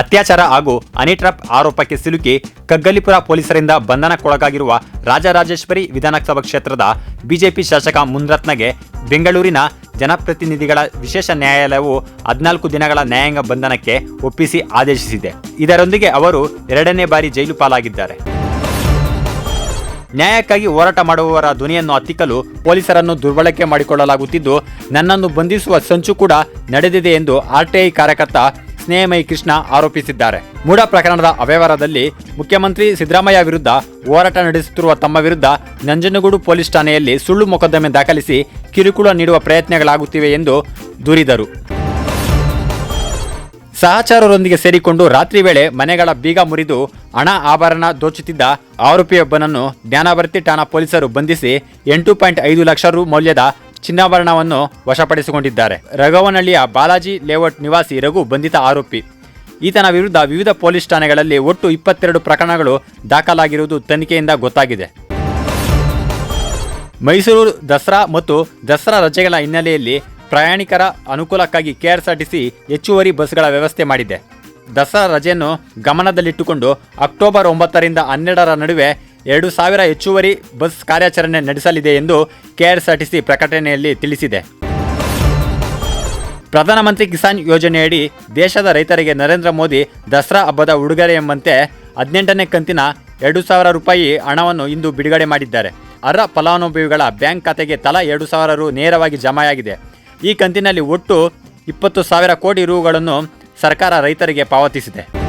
ಅತ್ಯಾಚಾರ ಹಾಗೂ ಅನಿಟ್ರಾಪ್ ಆರೋಪಕ್ಕೆ ಸಿಲುಕಿ ಕಗ್ಗಲಿಪುರ ಪೊಲೀಸರಿಂದ ಬಂಧನಕ್ಕೊಳಗಾಗಿರುವ ರಾಜರಾಜೇಶ್ವರಿ ವಿಧಾನಸಭಾ ಕ್ಷೇತ್ರದ ಬಿಜೆಪಿ ಶಾಸಕ ಮುನ್ರತ್ನಗೆ ಬೆಂಗಳೂರಿನ ಜನಪ್ರತಿನಿಧಿಗಳ ವಿಶೇಷ ನ್ಯಾಯಾಲಯವು ಹದಿನಾಲ್ಕು ದಿನಗಳ ನ್ಯಾಯಾಂಗ ಬಂಧನಕ್ಕೆ ಒಪ್ಪಿಸಿ ಆದೇಶಿಸಿದೆ. ಇದರೊಂದಿಗೆ ಅವರು ಎರಡನೇ ಬಾರಿ ಜೈಲು ಪಾಲಾಗಿದ್ದಾರೆ. ನ್ಯಾಯಕ್ಕಾಗಿ ಹೋರಾಟ ಮಾಡುವವರ ಧ್ವನಿಯನ್ನು ಹತ್ತಿಕ್ಕಲು ಪೊಲೀಸರನ್ನು ದುರ್ಬಳಕೆ ಮಾಡಿಕೊಳ್ಳಲಾಗುತ್ತಿದ್ದು, ನನ್ನನ್ನು ಬಂಧಿಸುವ ಸಂಚು ಕೂಡ ನಡೆದಿದೆ ಎಂದು ಆರ್ಟಿಐ ಕಾರ್ಯಕರ್ತ ಸ್ನೇಹಮಯಿ ಕೃಷ್ಣ ಆರೋಪಿಸಿದ್ದಾರೆ. ಮೂಡ ಪ್ರಕರಣದ ಅವ್ಯವಹಾರದಲ್ಲಿ ಮುಖ್ಯಮಂತ್ರಿ ಸಿದ್ದರಾಮಯ್ಯ ವಿರುದ್ಧ ಹೋರಾಟ ನಡೆಸುತ್ತಿರುವ ತಮ್ಮ ವಿರುದ್ಧ ನಂಜನಗೂಡು ಪೊಲೀಸ್ ಠಾಣೆಯಲ್ಲಿ ಸುಳ್ಳು ಮೊಕದ್ದಮೆ ದಾಖಲಿಸಿ ಕಿರುಕುಳ ನೀಡುವ ಪ್ರಯತ್ನಗಳಾಗುತ್ತಿವೆ ಎಂದು ದೂರಿದರು. ಸಹಚರರೊಂದಿಗೆ ಸೇರಿಕೊಂಡು ರಾತ್ರಿ ವೇಳೆ ಮನೆಗಳ ಬೀಗ ಮುರಿದು ಹಣ ಆಭರಣ ದೋಚುತ್ತಿದ್ದ ಆರೋಪಿಯೊಬ್ಬನನ್ನು ಜ್ಞಾನಭರ್ತಿ ಠಾಣಾ ಪೊಲೀಸರು ಬಂಧಿಸಿ ಎಂಟು ಪಾಯಿಂಟ್ ಐದು ಲಕ್ಷ ರು ಮೌಲ್ಯದ ಚಿನ್ನಾಭರಣವನ್ನು ವಶಪಡಿಸಿಕೊಂಡಿದ್ದಾರೆ. ರಘವನಹಳ್ಳಿಯ ಬಾಲಾಜಿ ಲೇಔಟ್ ನಿವಾಸಿ ರಘು ಬಂಧಿತ ಆರೋಪಿ. ಈತನ ವಿರುದ್ಧ ವಿವಿಧ ಪೊಲೀಸ್ ಠಾಣೆಗಳಲ್ಲಿ ಒಟ್ಟು ಇಪ್ಪತ್ತೆರಡು ಪ್ರಕರಣಗಳು ದಾಖಲಾಗಿರುವುದು ತನಿಖೆಯಿಂದ ಗೊತ್ತಾಗಿದೆ. ಮೈಸೂರು ದಸರಾ ಮತ್ತು ದಸರಾ ರಜೆಗಳ ಹಿನ್ನೆಲೆಯಲ್ಲಿ ಪ್ರಯಾಣಿಕರ ಅನುಕೂಲಕ್ಕಾಗಿ ಕೆಆರ್ಎಸ್ಆರ್ಟಿಸಿ ಹೆಚ್ಚುವರಿ ಬಸ್ಗಳ ವ್ಯವಸ್ಥೆ ಮಾಡಿದೆ. ದಸರಾ ರಜೆಯನ್ನು ಗಮನದಲ್ಲಿಟ್ಟುಕೊಂಡು ಅಕ್ಟೋಬರ್ ಒಂಬತ್ತರಿಂದ ಹನ್ನೆರಡರ ನಡುವೆ ಎರಡು ಸಾವಿರ ಹೆಚ್ಚುವರಿ ಬಸ್ ಕಾರ್ಯಾಚರಣೆ ನಡೆಸಲಿದೆ ಎಂದು ಕೆಆರ್ಎಸ್ಆರ್ಟಿಸಿ ಪ್ರಕಟಣೆಯಲ್ಲಿ ತಿಳಿಸಿದೆ. ಪ್ರಧಾನಮಂತ್ರಿ ಕಿಸಾನ್ ಯೋಜನೆಯಡಿ ದೇಶದ ರೈತರಿಗೆ ನರೇಂದ್ರ ಮೋದಿ ದಸರಾ ಹಬ್ಬದ ಉಡುಗೊರೆ ಎಂಬಂತೆ ಹದಿನೆಂಟನೇ ಕಂತಿನ ಎರಡು ಸಾವಿರ ರೂಪಾಯಿ ಹಣವನ್ನು ಇಂದು ಬಿಡುಗಡೆ ಮಾಡಿದ್ದಾರೆ. ಅರ್ಹ ಫಲಾನುಭವಿಗಳ ಬ್ಯಾಂಕ್ ಖಾತೆಗೆ ತಲಾ ಎರಡು ಸಾವಿರ ರು ನೇರವಾಗಿ ಜಮೆಯಾಗಿದೆ. ಈ ಕಂತಿನಲ್ಲಿ ಒಟ್ಟು ಇಪ್ಪತ್ತು ಸಾವಿರ ಕೋಟಿ ರುಗಳನ್ನು ಸರ್ಕಾರ ರೈತರಿಗೆ ಪಾವತಿಸಿದೆ.